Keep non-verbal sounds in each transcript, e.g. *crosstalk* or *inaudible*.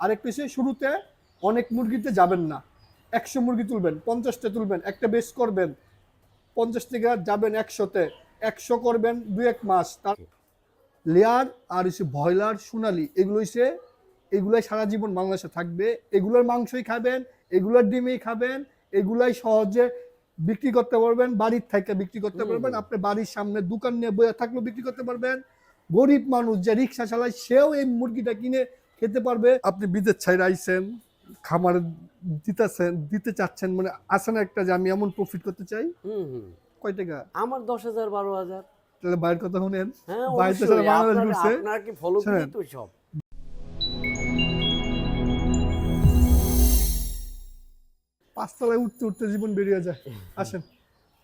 আরেকটা হচ্ছে শুরুতে অনেক মুরগিতে যাবেন না। একশো মুরগি তুলবেন পঞ্চাশটা তুলবেন একটা বেশ করবেন পঞ্চাশ থেকে যাবেন একশোতে। একশো করবেন দু এক মাস। তার লেয়ার আর হচ্ছে ব্রয়লার সোনালি এগুলো হচ্ছে এগুলাই সারা জীবন বাংলাদেশে থাকবে। এগুলোর মাংসই খাবেন এগুলোর ডিমই খাবেন এগুলাই সহজে বিক্রি করতে পারবেন বাড়ির থেকে বিক্রি করতে পারবেন আপনি বাড়ির সামনে দোকান নিয়ে বইয়া থাকলেও বিক্রি করতে পারবেন। গরিব মানুষ যে রিক্সা চালায় সেও এই মুরগিটা কিনে খেতে পারবে। আপনি বিদেশ ছাইরে আইছেন খামার দিতেছেন দিতে চাচ্ছেন মানে আছে না একটা যে আমি এমন প্রফিট করতে চাই? কয় টাকা? আমার দশ হাজার বারো হাজার। তাহলে বাইরের কথা শুনেন। হ্যাঁ বাড়িতে বাংলাদেশ ঘুরছে। আপনার কি ফলো তো সব। পাঁচতলায় উঠতে উঠতে জীবন বেরিয়ে যায়। আসেন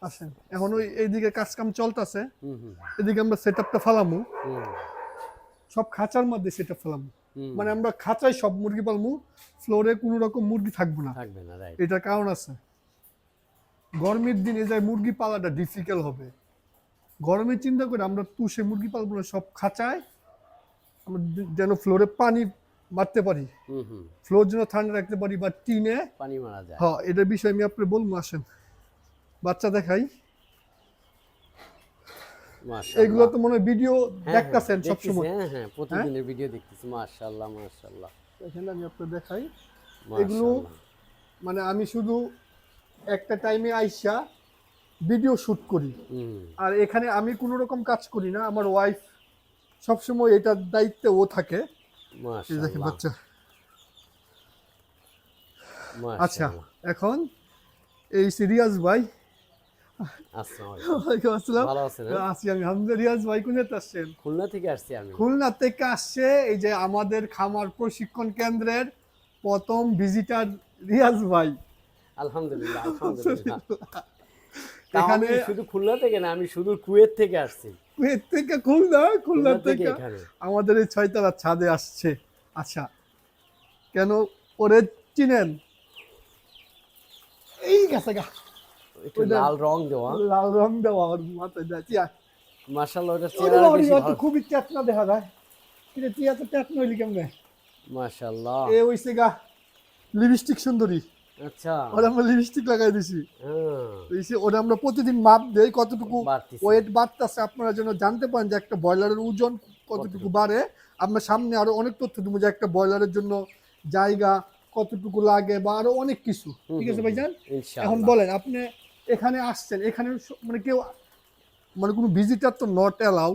আসেন। এখন ওই এইদিকে কাজ কাম চলতেছে এদিকে আমরা সেট আপটা ফালামু। সব খাঁচার মধ্যে সেট আপ ফেলামু। মানে আমরা খাঁচায় সব মুরগি পালমু ফ্লোরে কোনো রকম মুরগি থাকব না। থাকবে না রাইট এটার কারণ আছে। গরমের দিনে যায় মুরগি পালাটা ডিফিকাল্ট হবে। গরমে চিন্তা করে আমরা তুষে মুরগি পালবো না সব খাঁচায় আমরা যেন ফ্লোরে পানি মারতে পারি। ফ্লোর যেন ঠান্ডা রাখতে পারি বা টিনে। পানি মারা যায়। হ্যাঁ এটার বিষয়ে আমি আপনি বলব আসেন। বাচ্চা দেখাই। এগুলো তো মনে হয় ভিডিও হ্যাঁ, দেখতেছেন হ্যাঁ, সবসময় হ্যাঁ হ্যাঁ প্রতিদিনের ভিডিও দেখতেছি মাশাআল্লাহ মাশাআল্লাহ। এখানে আমি আপনার দেখাই। এগুলো মানে আমি শুধু একটা টাইমে আইসা ভিডিও শুট করি। আর এখানে আমি কোনো রকম কাজ করি না আমার ওয়াইফ সবসময় এটার দায়িত্বে ও থাকে। দেখেন বাচ্চা। আচ্ছা এখন এই সে রিয়াজ ভাই *laughs* এই যে আমাদের খামার প্রশিক্ষণ কেন্দ্রের প্রথম ভিজিটার রিয়াজ ভাই। আলহামদুলিল্লাহ *laughs* এখানে শুধু খুলনা থেকে না আমি শুধু কুয়েত থেকে আসছি। কুয়েত থেকে খুলনা খুলনা থেকে আমাদের এই ছয়তলার ছাদে আসছে। আচ্ছা কেন ওরে চিনেন? এই গেছে গা। একটু লাল রং দেওয়া। লাল রং দেওয়া ওর মাথায় দেয় চিয়া মাশাআল্লাহ ওটা চেহারা বেশি ভালো। খুবই চেতনা দেখা যায়। কিন্তু তো চেতনা হইলি কেমনে? মাশাআল্লাহ। এ হইছে গা লিপস্টিক সুন্দরী। আচ্ছা। ওরা আমরা লিপস্টিক লাগাই দিছি। হ্যাঁ। ওরা আমরা প্রতিদিন মাপ দেই কতটুকু ওয়েট বাড়তেছে আপনারা যেন জানতে পারেন যে একটা ব্রয়লারের ওজন কতটুকু বাড়ে। আমরা সামনে আরও অনেক তথ্য দেবো যে একটা ব্রয়লারের জন্য জায়গা কতটুকু লাগে বা আরও অনেক কিছু। ঠিক আছে ভাইজান? এখন বলেন আপনি এখানে আসছেন এখানে মানে কেউ মানে কোনো ভিজিটার তো নট অ্যালাউ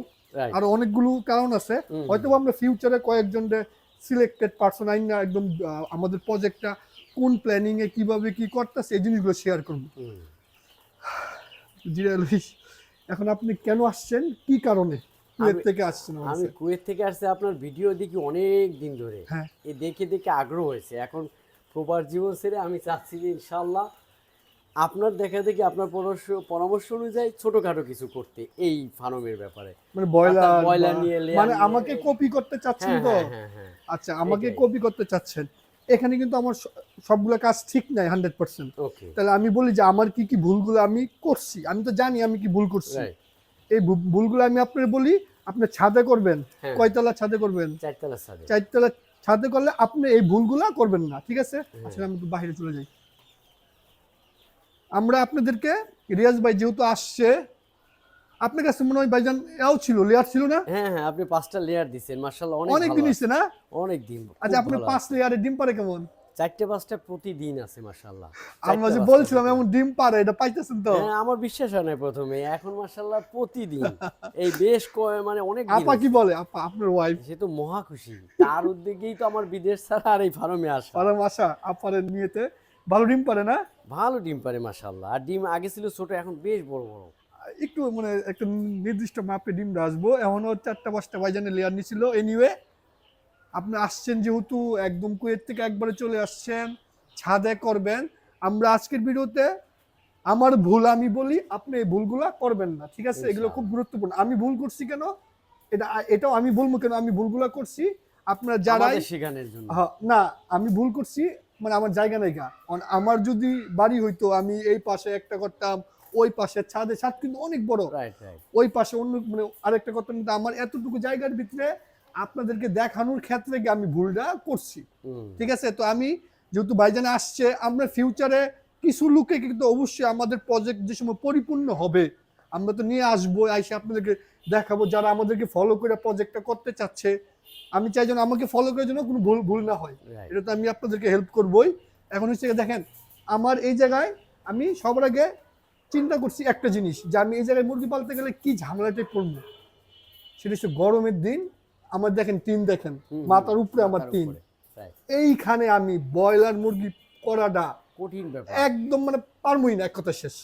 আরও অনেকগুলো কারণ আছে। হয়তো আমরা ফিউচারে কয়েকজন সিলেক্টেড পার্সন আইন না একদম আমাদের প্রজেক্টটা কোন প্ল্যানিং এ কীভাবে কি করতেছে এই জিনিসগুলো শেয়ার করব। জিরা এখন আপনি কেন আসছেন? কি কারণে? কুয়েত থেকে আসছেন আমি কুয়েত থেকে আসছে আপনার ভিডিও দেখি অনেক দিন ধরে। হ্যাঁ। এ দেখে দেখে আগ্রহ হয়েছে। এখন প্রপার জীবন ছেড়ে আমি চাচ্ছি যে ইনশাল্লাহ আপনার দেখা দেখি আপনার পরামর্শ পরামর্শ অনুযায়ী ছোটখাটো কিছু করতে এই ফার্মের ব্যাপারে। মানে ব্রয়লার ব্রয়লার বা- নিয়ে, মানে আমাকে কপি করতে চাচ্ছেন হ্যাঁ তো? হ্যাঁ হ্যাঁ আচ্ছা আমাকে কপি করতে চাচ্ছেন। এখানে কিন্তু আমার সবগুলো কাজ ঠিক নাই হান্ড্রেড পার্সেন্ট তাহলে আমি বলি যে আমার কি কি ভুলগুলো আমি করছি। আমি তো জানি আমি কি ভুল করছি। এই ভুলগুলো আমি আপনার বলি আপনি ছাদে করবেন। কয়তলা ছাদে করবেন? চারতলার সাথে চারতলা ছাদে করলে আপনি এই ভুলগুলা করবেন না ঠিক আছে? হ্যাঁ। আচ্ছা আমি একটু বাইরে চলে যাই। আমরা আপনাদেরকে রিয়াজ ভাই যেহেতু আসছে আপনার কাছে মনে হয় ভাইজান এও ছিল লেয়ার ছিল না? হ্যাঁ হ্যাঁ আপনি পাঁচটা লেয়ার দিচ্ছেন মার্শাল্লাহ অনেক অনেক দিন। হচ্ছে না? অনেক দিন আচ্ছা আপনি পাঁচ আছে। লেয়ারের ডিম পারে কেমন? চারটে পাঁচটা প্রতিদিন আছে মার্শাল্লাহ আমরা যে বলছিলাম এমন ডিম পারে এটা পাইতেছেন তো? হ্যাঁ আমার বিশ্বাস হয় না প্রথমে এখন মার্শাল্লাহ প্রতিদিন। এই বেশ কয় মানে অনেক আপা কি বলে? আপা আপনার ওয়াইফ সে তো মহা খুশি। তার উদ্যোগেই তো আমার বিদেশ ছাড়া আর এই ফার্মে আসা। পারে মাসা আপারের নিয়েতে। ভালো ডিম পারে না? ভালো ডিম পারে মাশাল্লাহ আর ডিম আগে ছিল ছোট এখন বেশ বড় বড়। একটু মানে একটা নির্দিষ্ট মাপে ডিম আসব এমনও চারটা পাঁচটা বাইজানে লেয়ার নিছিল। এনিওয়ে আপনি আসছেন যেহেতু একদম কুয়েত থেকে একবারে চলে আসছেন ছাদে করবেন। আমরা আজকের ভিডিওতে আমার ভুল আমি বলি আপনি এই ভুলগুলো করবেন না ঠিক আছে? এগুলো খুব গুরুত্বপূর্ণ। আমি ভুল করছি কেন? এটা এটাও আমি বলব কেন? আমি ভুলগুলো করছি। আপনারা যারাই আমাদের শেখানোর জন্য। হ্যাঁ, না আমি ভুল করছি। মানে আমার জায়গা নাই গা। আমার যদি বাড়ি হইতো আমি এই পাশে একটা করতাম ওই পাশে ছাদে ছাদ কিন্তু অনেক বড়। ওই পাশে অন্য মানে আরেকটা করতাম কিন্তু আমার এতটুকু জায়গার ভিতরে আপনাদেরকে দেখানোর ক্ষেত্রে আমি ভুলটা করছি। ঠিক আছে? তো আমি যেহেতু ভাইজানে আসছে আমরা ফিউচারে কিছু লোকে কিন্তু অবশ্যই আমাদের প্রজেক্ট যে সময় পরিপূর্ণ হবে আমরা তো নিয়ে আসব এসে আপনাদেরকে দেখাবো যারা আমাদেরকে ফলো করে প্রজেক্টটা করতে চাচ্ছে। আমি চাই যেন আমাকে ফলো করার জন্য কোনো ভুল ভুল না হয়। এটা তো আমি আপনাদেরকে হেল্প করবই। এখন হচ্ছে দেখেন আমার এই জায়গায় আমি সবার আগে চিন্তা করছি একটা জিনিস যে আমি এই জায়গায় মুরগি পালতে গেলে কি ঝামেলাটাই পড়ব সেটা হচ্ছে গরমের দিন আমার দেখেন টিন দেখেন মাথার উপরে আমার টিন। এইখানে আমি ব্রয়লার মুরগি করাটা কঠিন ব্যাপার। একদম মানে পারমই না এক কথা শেষ।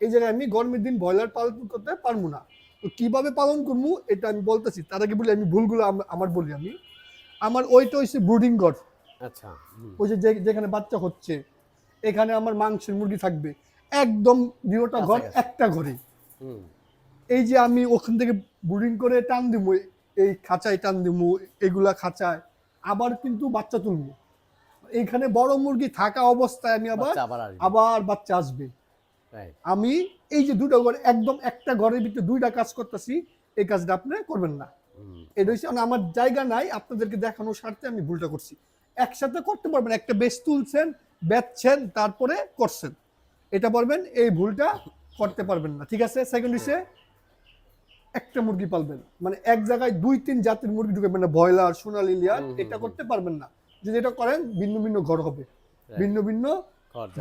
এই জায়গায় আমি গরমের দিন ব্রয়লার পালন করতে পারব না। তো কীভাবে পালন করব এটা আমি বলতেছি। তার আগে বলি আমি ভুলগুলো আম- আমার বলি আমি। আমার ওইটা হচ্ছে ব্রুডিং ঘর আচ্ছা ওই যে যেখানে বাচ্চা হচ্ছে এখানে আমার মাংসের মুরগি থাকবে। একদম দুটা ঘর একটা ঘরে। এই যে আমি ওখান থেকে ব্রুডিং করে টান দিব এই খাঁচায় টান দিব এগুলা খাঁচায় আবার কিন্তু বাচ্চা তুলবো। এইখানে বড় মুরগি থাকা অবস্থায় আমি আবার আবার বাচ্চা আসবে. আমি এই যে দুটো ঘর একদম একটা ঘরের ভিতরে দুইটা কাজ করতেছি এই কাজটা আপনি করবেন না। এটা হচ্ছে মানে আমার জায়গা নাই আপনাদেরকে দেখানোর স্বার্থে আমি ভুলটা করছি। একসাথে করতে পারবেন একটা বেশ তুলছেন বেচছেন তারপরে করছেন। এটা পারবেন এই ভুলটা করতে পারবেন না ঠিক আছে? সেকেন্ড হচ্ছে একটা মুরগি পালবেন। মানে এক জায়গায় দুই তিন জাতের মুরগি ঢুকাবেন না ব্রয়লার সোনালি লিয়ার এটা করতে পারবেন না। যদি এটা করেন ভিন্ন ভিন্ন ঘর হবে। ভিন্ন ভিন্ন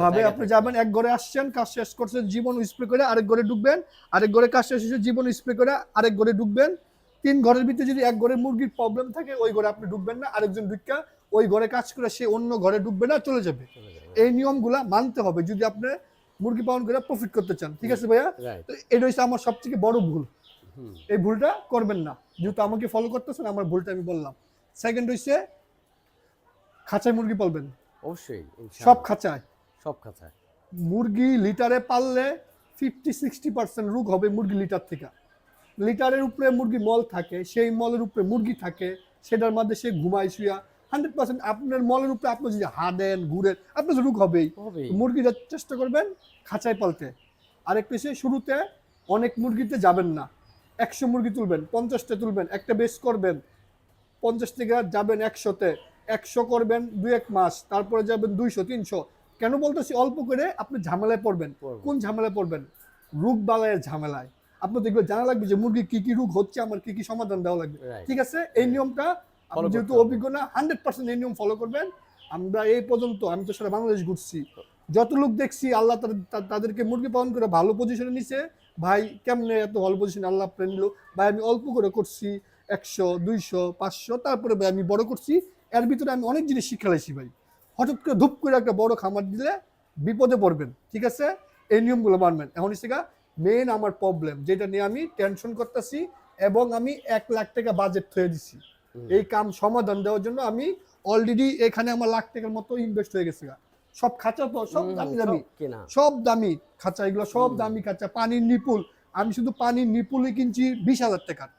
ভাবে আপনি যাবেন এক ঘরে আসছেন কাজ শেষ করছেন জীবন স্প্রে করে আরেক ঘরে ঢুকবেন আরেক ঘরে কাজ শেষ হয়েছে জীবন স্প্রে করে আরেক ঘরে ঢুকবেন। তিন ঘরের ভিতরে যদি এক ঘরে মুরগির প্রবলেম থাকে ওই ঘরে আপনি ঢুকবেন না আরেকজন ঢুকা ওই ঘরে কাজ করে সে অন্য ঘরে ঢুকবে না চলে যাবে। এই নিয়মগুলা মানতে হবে যদি আপনি মুরগি পালন করে প্রফিট করতে চান ঠিক আছে ভাইয়া? তো এটা হচ্ছে আমার সবথেকে বড় ভুল। এই ভুলটা করবেন না যেহেতু আমাকে ফলো করতেছেন আমার ভুলটা আমি বললাম। সেকেন্ড হচ্ছে খাঁচায় মুরগি পালবেন। অবশ্যই সব খাঁচায়। সব খাঁচায় মুরগি লিটারে পাললে ফিফটি সিক্সটি পার্সেন্ট রোগ হবে মুরগি লিটার থেকে। লিটারের উপরে মুরগি মল থাকে সেই মলের উপরে মুরগি থাকে সেটার মধ্যে সে ঘুমায় শুয়া। হান্ড্রেড পার্সেন্ট আপনার মলের উপরে আপনি যদি হাঁদেন ঘুরেন আপনার রোগ হবেই। মুরগিটা চেষ্টা করবেন খাঁচায় পালতে। আরেকটা সে শুরুতে অনেক মুরগিতে যাবেন না। একশো মুরগি তুলবেন পঞ্চাশটা তুলবেন একটা বেশ করবেন। পঞ্চাশ থেকে যাবেন একশোতে। একশো করবেন দু এক মাস তারপরে যাবেন দুইশো তিনশো। কেন বলতেছি? অল্প করে আপনি ঝামেলায় পড়বেন। কোন ঝামেলায় পড়বেন? রোগ বালায়ের ঝামেলায়। আপনার দেখবে জানা লাগবে যে মুরগি কি কি রোগ হচ্ছে আমার কি কি সমাধান দেওয়া লাগবে। ঠিক আছে? এই নিয়মটা আপনি যেহেতু অভিজ্ঞ না হান্ড্রেড পার্সেন্ট এই নিয়ম ফলো করবেন। আমরা এই পর্যন্ত আমি তো সারা বাংলাদেশ ঘুরছি। যত লোক দেখছি আল্লাহ তাদের- তাদেরকে মুরগি পালন করে ভালো পজিশনে নিছে। ভাই কেমনে এত ভালো পজিশনে আল্লাহ আপনার নিল ভাই আমি অল্প করে করছি একশো দুইশো পাঁচশো তারপরে ভাই আমি বড় করছি। এর ভিতরে আমি অনেক জিনিস শিক্ষা লাইছি ভাই। হঠাৎ করে ধূপ করে একটা বড় খামার দিলে বিপদে পড়বেন ঠিক আছে? এই নিয়মগুলো মানবেন। এখন হচ্ছে মেন আমার প্রবলেম যেটা নিয়ে আমি টেনশন করতেছি এবং আমি এক লাখ টাকা বাজেট থয়ে দিছি। এই কাম সমাধান দেওয়ার জন্য আমি অলরেডি এখানে আমার লাখ টাকার মতো ইনভেস্ট হয়ে গেছে সব খাঁচা তো সব দামি দামি। সব দামি খাঁচা এগুলো সব দামি খাঁচা। পানির নিপুল। আমি শুধু পানির নিপুলই কিনছি বিশ হাজার টাকার।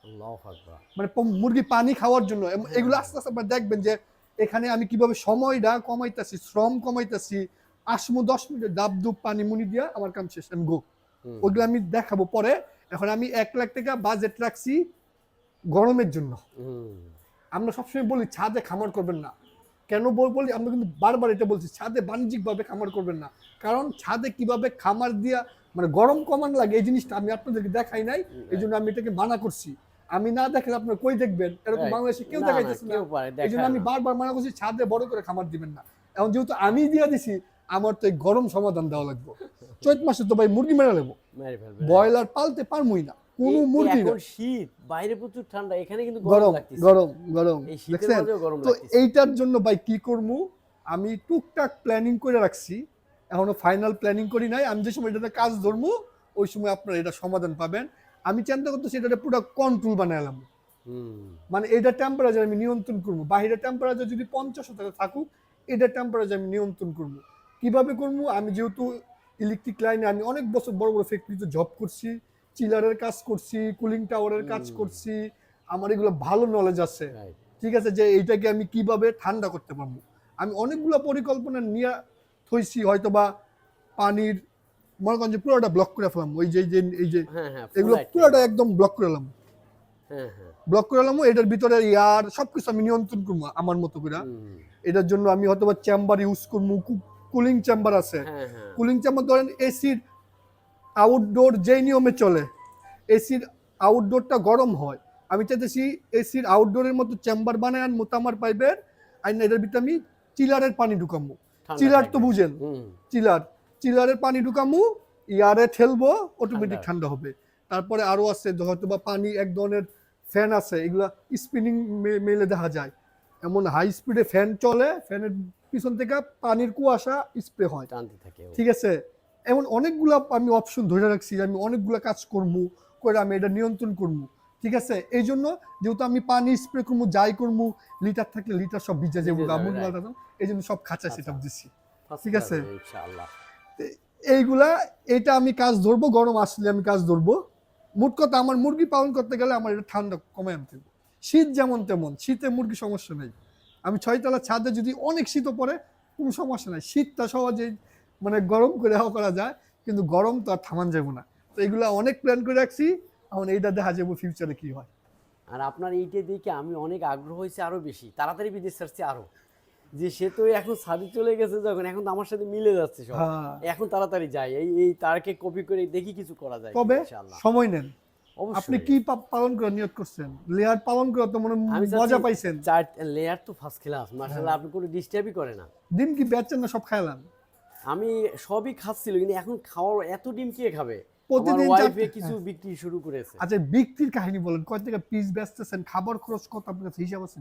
মানে মুরগি পানি খাওয়ার জন্য। এগুলো আস্তে আস্তে আপনারা দেখবেন যে এখানে আমি কীভাবে সময়টা কমাইতেছি শ্রম কমাইতেছি আসমু দশ মিনিট ডাব দুব পানি মুনি দিয়া আমার কাম শেষ আমি গো ওইগুলো আমি দেখাবো পরে। এখন আমি এক লাখ টাকা বাজেট রাখছি গরমের জন্য। আমরা সবসময় বলি ছাদে খামার করবেন না। কেন বল বলি আমরা কিন্তু বারবার এটা বলছি ছাদে বাণিজ্যিকভাবে খামার করবেন না। কারণ ছাদে কীভাবে খামার দিয়া মানে গরম কমান লাগে এই জিনিসটা আমি আপনাদেরকে দেখাই নাই। এই জন্য আমি এটাকে মানা করছি। আমি না দেখলে আপনার কই দেখবেন? এরকম বাংলাদেশে কেউ দেখাইতেছে না। এই জন্য আমি বারবার মানা করছি ছাদে বড় করে খামার দিবেন না। এখন যেহেতু আমি দিয়া দিছি আমার তো এই গরম সমাধান দেওয়া লাগবে। চৈত মাসে তো ভাই মুরগি মেরে নেব ব্রয়লার পালতে পারমুই না। কোনো মুরগি শীত বাইরে প্রচুর ঠান্ডা এখানে কিন্তু গরম গরম গরম গরম। তো এইটার জন্য ভাই কি করব আমি টুকটাক প্ল্যানিং করে রাখছি। এখনও ফাইনাল প্ল্যানিং করি নাই। আমি যে সময় এটাতে কাজ ধরবো ওই সময় আপনারা এটা সমাধান পাবেন। আমি চিন্তা করতেছি এটা পুরো কন্ট্রোল বানালাম মানে এটা টেম্পারেচার আমি নিয়ন্ত্রণ করব। বাইরের টেম্পারেচার যদি পঞ্চাশ শতাংশ থাকুক এটা টেম্পারেচার আমি নিয়ন্ত্রণ করব। কীভাবে করব? আমি যেহেতু ইলেকট্রিক লাইনে আমি অনেক বছর বড় বড় ফ্যাক্টরিতে জব করছি চিলারের কাজ করছি কুলিং টাওয়ারের কাজ করছি আমার এগুলো ভালো নলেজ আছে। ঠিক আছে? যে এইটাকে আমি কীভাবে ঠান্ডা করতে পারব? আমি অনেকগুলো পরিকল্পনা নিয়ে থইছি হয়তো বা পানির মনে করেন যে পুরোটা ব্লক করে ফেলাম। ওই যে এই যে এই যে হ্যাঁ হ্যাঁ এগুলো পুরোটা একদম ব্লক করে এলাম। হ্যাঁ হ্যাঁ। ব্লক করে এলাম এটার ভিতরে ইয়ার সবকিছু আমি নিয়ন্ত্রণ করব আমার মতো করে। এটার জন্য আমি হয়তো বা চেম্বার ইউজ করব কুলিং চেম্বার আছে। হ্যাঁ হ্যাঁ। কুলিং চেম্বার ধরেন এসির আউটডোর যেই নিয়মে চলে এসির আউটডোরটা গরম হয়। আমি চাইতেছি এসির আউটডোরের মতো চেম্বার বানায় আর মোতামার পাইপের আর এটার ভিতরে আমি চিলারের পানি ঢুকাবো। চিলার তো বুঝেন। হুম, চিলার চিলারের পানি ঢুকামু ইয়ারে ঠেলবো অটোমেটিক ঠান্ডা। হবে। তারপরে আরও আছে হয়তো বা পানি এক ধরনের ফ্যান আছে এগুলা স্পিনিং মেলে দেখা যায়। এমন হাই স্পিডে ফ্যান চলে ফ্যানের পিছন থেকে পানির কুয়াশা স্প্রে হয়। টানতে থাকে। ঠিক আছে? এমন অনেকগুলা আমি অপশন ধরে রাখছি আমি অনেকগুলা কাজ করব করে আমি এটা নিয়ন্ত্রণ করব ঠিক আছে? এই জন্য যেহেতু আমি পানি স্প্রে করব যাই করব লিটার থাকলে লিটার সব ভিজে যাব এই জন্য সব খাঁচা। সেটা দিচ্ছি ঠিক আছে। ইনশাআল্লাহ। এইগুলা, এটা আমি কাজ ধরবো, গরম আসলে আমি কাজ ধরবো। মোট কথা, আমার মুরগি পালন করতে গেলে আমার এটা ঠান্ডা কমে আনতে হবে। শীত যেমন তেমন, শীতে মুরগি সমস্যা নেই। আমি ছয়তলা ছাদে যদি অনেক শীতও পড়ে, কোনো সমস্যা নাই। শীতটা সহজেই মানে গরম করে হাওয়া করা যায়, কিন্তু গরম তো আর থামান যাব না। তো এগুলা অনেক প্ল্যান করে রাখছি। এখন এইটা দেখা যাব ফিউচারে কি হয়। আর আপনার এইটা দেখে আমি অনেক আগ্রহ হয়েছে আরও বেশি। তাড়াতাড়ি বিদেশ ছাড়ছে আরও। যে সে তো এখন সাদি চলে গেছে যখন এখন তো আমার সাথে মিলে যাচ্ছে সব। হ্যাঁ। এখন তাড়াতাড়ি যাই এই এই তারকে কপি করে দেখি কিছু করা যায় তবে সময় নেন। আপনি কি পালন করে নিয়োগ করছেন? লেয়ার পালন করে তো মনে মজা পাইছেন। চার লেয়ার তো ফার্স্ট ক্লাস হ্যাঁ। মার্শাল্লাহ আপনি কোনো ডিস্টার্বই করে না। ডিম কি বেচছেন না সব খাইলাম? আমি সবই খাচ্ছিল কিন্তু এখন খাওয়ার এত ডিম কে খাবে? প্রতিদিন ওয়াইফে চারটে- কিছু বিক্রি শুরু করেছে। আচ্ছা বিক্রির কাহিনী বলেন। কয় টাকা পিস বেচতেছেন? খাবার খরচ কত আপনার কাছে হিসাব আছে?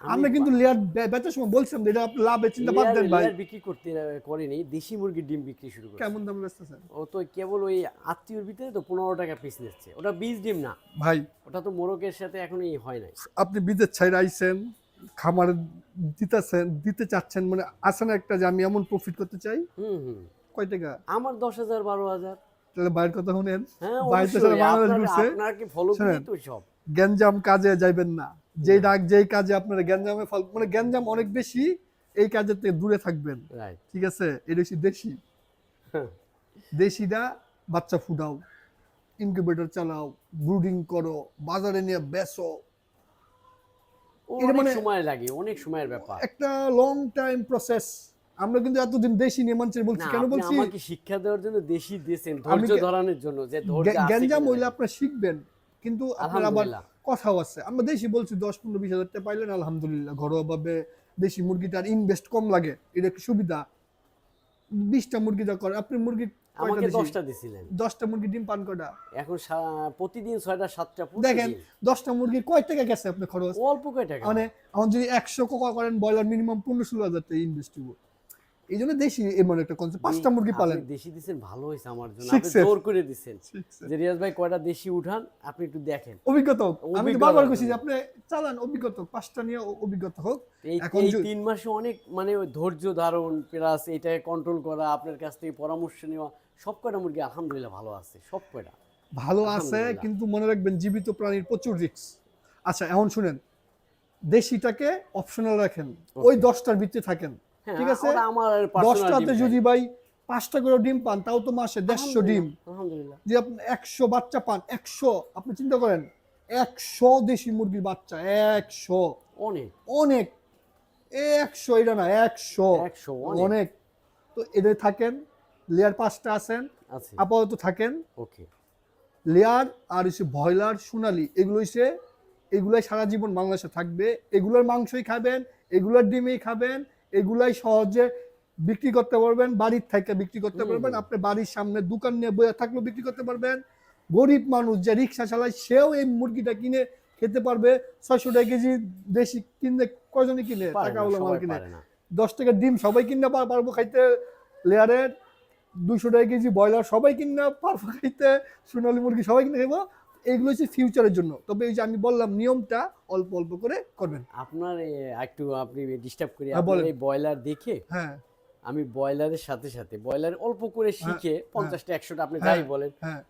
আমরা কিন্তু লেয়ার বেচার সময় বলছিলাম যে এটা আপনি লাভের চিন্তা বাদ দেন ভাই। বিক্রি করতে করেনি দেশি মুরগির ডিম বিক্রি শুরু করে কেমন দামে বেচতেছেন ও তো কেবল ওই আত্মীয়র ভিতরে তো পনেরো টাকা পিস নিচ্ছে। ওটা বীজ ডিম না। ভাই। ওটা তো মোরগের সাথে এখন এই হয় নাই। আপনি বিদেশ ছাইরে আইছেন খামার দিতেছেন দিতে চাচ্ছেন মানে আছে না একটা যে আমি এমন প্রফিট করতে চাই? হুম হুম। কয় টাকা? আমার দশ হাজার বারো হাজার। তাহলে বাইরের কথা শুনেন। হ্যাঁ বাইরে তো অবশ্যই, সারা আপনার- ঘুরছে। আপনাকে ফলো করি তো সব। গ্যাঞ্জাম কাজে যাইবেন না। যেই ডাক যেই কাজে আপনারা গ্যাঞ্জামে ফল মানে গ্যাঞ্জাম অনেক বেশি এই কাজের থেকে দূরে থাকবেন। ঠিক আছে? এটা হচ্ছে দেশি। দেশিটা বাচ্চা ফুটাও ইনকিউবেটর চালাও ব্রুডিং করো বাজারে নিয়ে বেচো। অনেক মানে- সময় লাগে অনেক সময়ের ব্যাপার। একটা লং টাইম প্রসেস আমরা কিন্তু এতদিন দেশি নিয়ে মানুষের বলছি কেন বলছি? আমাকে শিক্ষা দেওয়ার জন্য দেশি দিয়েছেন ধৈর্য ধরানোর জন্য যে ধৈর্য গ্যা- গ্যাঞ্জাম হইলে। আপনারা শিখবেন কিন্তু আপনার আবার কথাও আছে। আমরা দেশি বলছি দশ পনেরো বিশ হাজার টাকা পাইলেন আলহামদুলিল্লাহ। ঘরোয়াভাবে দেশি মুরগিটার ইনভেস্ট কম লাগে। এটা একটু সুবিধা। বিশটা মুরগি দা করে আপনি মুরগি আমাকে দেশি? দশটা দিছিলেন। দশটা মুরগি ডিম পান কটা এখন প্রতিদিন ছয়টা সাতটা দেখেন। দশটা মুরগি কয় টাকা গেছে আপনার খরচ? অল্প কয় টাকা। মানে এখন যদি একশো কোকা করেন ব্রয়লার মিনিমাম পনেরো ষোলো হাজার টাকা ইনভেস্ট হব এই জন্য দেশি এমন একটা কনসেপ্ট পাঁচটা মুরগি পালেন। দেশি দিছেন ভালো হয়েছে আমার জন্য। আপনি জোর করে দিছেন। যে রিয়াজ ভাই কয়টা দেশি উঠান আপনি একটু দেখেন। অভিজ্ঞতা আমি তো বারবার কইছি যে আপনি চালান অভিজ্ঞতা পাঁচটা নিয়ে অভিজ্ঞতা হোক। এখন তিন মাসে অনেক মানে ধৈর্য ধারণ প্লাস এটাকে কন্ট্রোল করা আপনার কাছ থেকে পরামর্শ নেওয়া সব কয়টা মুরগি আলহামদুলিল্লাহ ভালো আছে সব কয়টা? ভালো আছে কিন্তু মনে রাখবেন জীবিত প্রাণীর প্রচুর রিস্ক আচ্ছা এখন শুনেন। দেশিটাকে অপশনাল রাখেন। ওই দশটার ভিতরে থাকেন। ঠিক আছে? দশটাতে যদি ভাই পাঁচটা করে ডিম পান তাও তো মাসে দেড়শো ডিম। যে আপনি একশো বাচ্চা পান একশো আপনি চিন্তা করেন একশো দেশি মুরগির বাচ্চা একশো। অনেক। অনেক। একশো এটা না একশো। একশো অনেক। অনেক। তো এদের থাকেন লেয়ার পাঁচটা আছেন আপাতত থাকেন। ওকে। লেয়ার আর হচ্ছে ব্রয়লার সোনালি এগুলো হচ্ছে এগুলাই সারা জীবন বাংলাদেশে থাকবে। এগুলোর মাংসই খাবেন এগুলোর ডিমই খাবেন এগুলাই সহজে বিক্রি করতে পারবেন বাড়ির থেকে বিক্রি করতে পারবেন আপনি বাড়ির সামনে দোকান নিয়ে বইয়া থাকলেও বিক্রি করতে পারবেন। গরিব মানুষ যে রিক্সা চালায় সেও এই মুরগিটা কিনে খেতে পারবে। ছয়শো টাকা কেজি দেশি কিনলে কয়জনই কিনে? টাকা হলো মাল কিনে। দশ টাকা ডিম সবাই কিনে পার- পারব খাইতে। লেয়ারের দুশো টাকা কেজি ব্রয়লার সবাই কিনে পারব খাইতে। সোনালী মুরগি সবাই কিনে খাব এইগুলো হচ্ছে ফিউচারের জন্য। তবে এই যে আমি বললাম নিয়মটা অল্প অল্প করে করবেন। আপনার একটু আপনি ডিস্টার্ব করি। হ্যাঁ, আপনার এই ব্রয়লার দেখে হ্যাঁ। আমি ব্রয়লারের সাথে সাথে ব্রয়লার অল্প করে শিখে পঞ্চাশটা একশোটা আপনি হ্যাঁ, যাই বলেন। হ্যাঁ।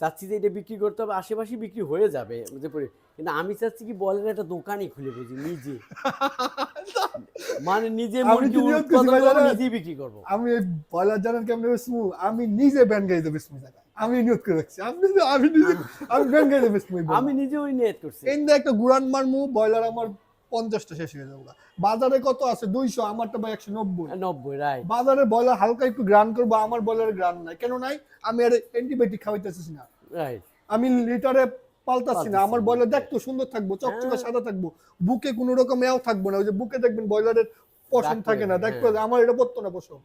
চাচ্ছি যে এটা বিক্রি করতে হবে আশেপাশে বিক্রি হয়ে যাবে। যে পরি- কিন্তু আমি চাচ্ছি কি ব্রয়লার একটা দোকানই খুলে বুঝি নিজে। *laughs* মানে নিজে মুরগি উৎপাদন জানেন? নিজেই বিক্রি করব? আমি এই ব্রয়লার জানেন কেমন বেসমু আমি নিজে ব্যান গাড়িতে বেসমু জায়গায় আমি করে রাখছি। আপনি তো- আমি নিজে আমি ব্যাংকে আমি নিজেও নিয়ত করছি। একটা গুরান মারমু ব্রয়লার আমার পঞ্চাশটা শেষ হয়ে যাব বাজারে কত আছে? দুইশো আমারটা ভাই একশো নব্বই। নব্বই রাইট বাজারে ব্রয়লার হালকা একটু গ্রান করব আমার ব্রয়লারের গ্রান নাই। কেন নাই? আমি আর অ্যান্টিবায়োটিক খাওয়াইতেছি না। রাইট আমি লিটারে পাল্টাচ্ছি না। আমার না। ব্রয়লার দেখতো সুন্দর থাকব চকচকে হ্যাঁ। সাদা থাকব। বুকে কোনো রকম এও থাকব না। ওই যে বুকে দেখবেন ব্রয়লারের পশম থাকে না। দেখব হ্যাঁ। আমার এটা পড়তো না পশম।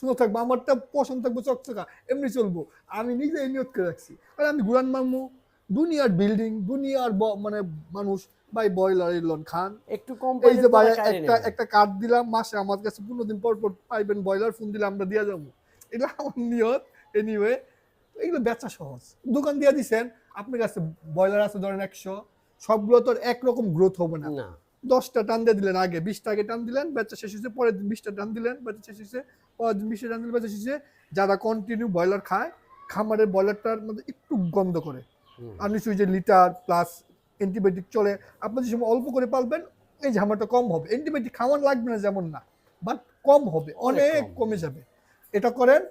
সুন্দর থাকব আমারটা পশম থাকব চকচকা এমনি চলবো। আমি নিজে নিয়ত করে রাখছি। আর আমি গুরান মামু দুনিয়ার বিল্ডিং দুনিয়ার মানে মানুষ ভাই ব্রয়লার এলন খান। একটু কম এই যে ভাই একটা একটা কার্ড দিলাম মাসে আমার কাছে পনেরো দিন পর পর পাইবেন ব্রয়লার ফোন দিলে আমরা দিয়ে যাব। এটা আমার নিয়ত এনিওয়ে এগুলো বেচা সহজ। দোকান দিয়ে দিছেন আপনার কাছে ব্রয়লার আছে ধরেন একশো সবগুলো তো একরকম গ্রোথ হবে না। না। দশটা টান দিয়ে দিলেন আগে বিশটা আগে টান দিলেন বেচা শেষ হয়েছে পরের দিন বিশটা টান দিলেন বেচা শেষ হয়েছে পরের দিন বিশটা টান দিলেন বেচা শেষ হয়েছে যারা কন্টিনিউ ব্রয়লার খায় খামারের ব্রয়লারটার মধ্যে একটু গন্ধ করে। আর নিশ্চয়ই যে লিটার প্লাস অ্যান্টিবায়োটিক চলে আপনি যে সময় অল্প করে পালবেন এই ঝামেলাটা কম হবে। অ্যান্টিবায়োটিক খাওয়ান লাগবে না যেমন না বাট কম হবে অনেক কমে। যাবে। এটা করেন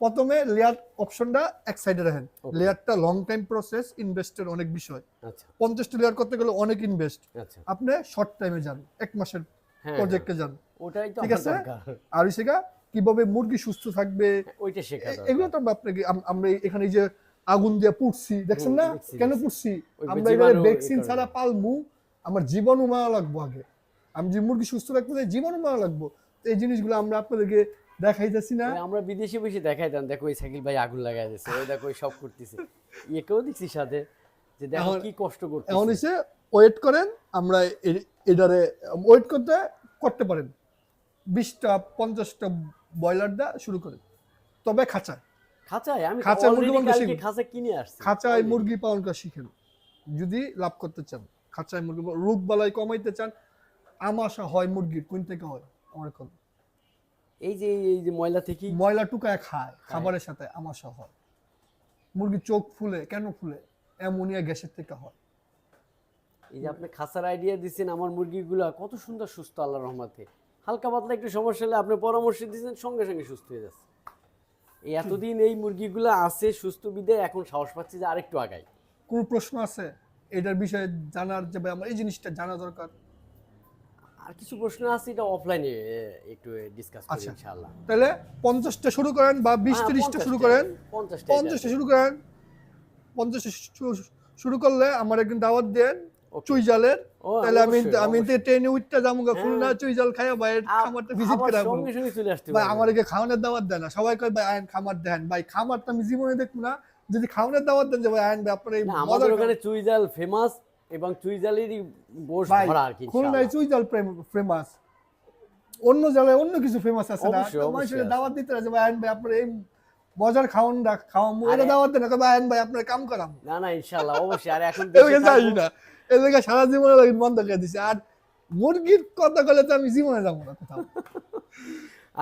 প্রথমে লেয়ার অপশনটা এক সাইডে রাখেন। লেয়ারটা লং টাইম প্রসেস ইনভেস্টের অনেক বিষয়। আচ্ছা। পঞ্চাশটা লেয়ার করতে গেলে অনেক ইনভেস্ট আচ্ছা। আপনি শর্ট টাইমে যান এক মাসের হ্যাঁ প্রজেক্টে যান। ওটাই ঠিক আছে? আর শেখা কীভাবে মুরগি সুস্থ থাকবে? ওইটা শেখা এগুলো তো আপনাকে আমরা এখানে যে আগুন দিয়ে পুড়ছি দেখছেন না? কেন। পুড়ছি? আমরা এবারে ভ্যাকসিন ছাড়া পালমু আমার জীবাণু মারা লাগবো আগে। আমি যে মুরগি সুস্থ রাখতে চাই জীবাণু মারা লাগবো। এই জিনিসগুলো আমরা আপনাদেরকে দেখাইতেছি না। আমরা বিদেশে বসে দেখাই দেন দেখো ওই সাইকেল ভাই আগুন লাগাই দিচ্ছে ওই দেখো সব করতেছে। ইয়েকেও দেখছি সাথে যে দেখো কি কষ্ট করতে এমন এসে ওয়েট করেন আমরা এটারে ওয়েট করতে করতে পারেন। বিশটা পঞ্চাশটা ব্রয়লার দা শুরু করে। তবে খাঁচায়। খাঁচায়? আমি খাঁচায় মুরগি পালন খাঁচা কিনে আসছি। খাঁচায় মুরগি পালন করা শিখেন যদি লাভ করতে চান খাঁচায় মুরগি রোগ বালাই কমাইতে চান আমাশা হয় মুরগির কোন থেকে হয়? আমার কোন এই যে এই যে ময়লা থেকে ময়লা টুকায় খায় খাবারের সাথে আমাশা হয়। মুরগি চোখ ফুলে কেন ফুলে? অ্যামোনিয়া গ্যাসের থেকে হয়। এই যে আপনি খাঁচার আইডিয়া দিচ্ছেন আমার মুরগিগুলো কত সুন্দর সুস্থ আল্লাহ রহমাতে। হালকা পাতলা একটু সমস্যা হলে আপনি পরামর্শ দিয়েছেন সঙ্গে সঙ্গে সুস্থ হয়ে যাচ্ছে। এই এতদিন এই মুরগিগুলো আছে সুস্থ বিদে এখন সাহস পাচ্ছি যে আরেকটু আগাই। কোন প্রশ্ন আছে এটার বিষয়ে জানার যে আমার এই জিনিসটা জানা দরকার। আর কিছু প্রশ্ন আছে এটা অফলাইনে একটু ডিসকাস করি আচ্ছা। ইনশাআল্লাহ। তাহলে পঞ্চাশটা শুরু করেন বা বিশ হ্যাঁ, তিরিশটা শুরু করেন 50 করেন? পঞ্চাশটা পঞ্চাশটা শুরু করেন। পঞ্চাশটা শু- শুরু করলে আমার একদিন দাওয়াত দেন. চুই জালের। তাহলে আমি আমি অবশ্যই। ট্রেনে উঠতে যাব হ্যাঁ। খুলনা চুই জাল খাইয়া ভাই খামারটা ভিজিট করে আসব সঙ্গে সঙ্গে চলে আসতে ভাই পারবে। খাওয়ানোর দাওয়াত দেন না। সবাই কয় ভাই আয়ন খামার দেন। ভাই খামারটা আমি জীবনে দেখব না। যদি খাওয়ানোর দাওয়াত দেন যে ভাই আয়ন আপনার এই আমাদের ওখানে চুইজাল ফেমাস এবং চুইজালেরই গোশ ভরা আর কি খুলনায় ইনশাআল্লাহ। ফেমাস অন্য জায়গায় অন্য কিছু ফেমাস আছে না? মানুষের দাওয়াত দিতে আছে ভাই আয়ন ভাই আপনার এই মজার খাওয়াম এটা আরে- দাওয়াত দেন ভাই আয়ন ভাই আপনার কাম করাম না না ইনশাআল্লাহ অবশ্যই। আর এখন *laughs* যাই থাকবো- না সারা জীবনে বন্ধ করে দিছে। আর মুরগির কথা বলে তো আমি জীবনে যাব না কোথাও।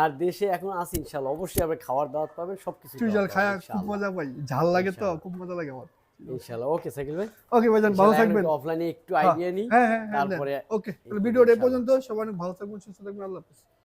আর দেশে এখন আছি ইনশাআল্লাহ। অবশ্যই আপনি খাওয়ার দাওয়াত পাবেন সবকিছু জল খায় খুব মজা পাই। ঝাল লাগে তো খুব মজা লাগে আমার। ইনশাআল্লাহ। ওকে ভাই। ওকে ভাইজান ভালো থাকবেন। অফলাইনে একটু আইডিয়া হ্যাঁ হ্যাঁ হ্যাঁ তারপরে ওকে ভিডিওটা পর্যন্ত। সবাই ভালো থাকবেন সুস্থ থাকবেন। আল্লাহ হাফেজ।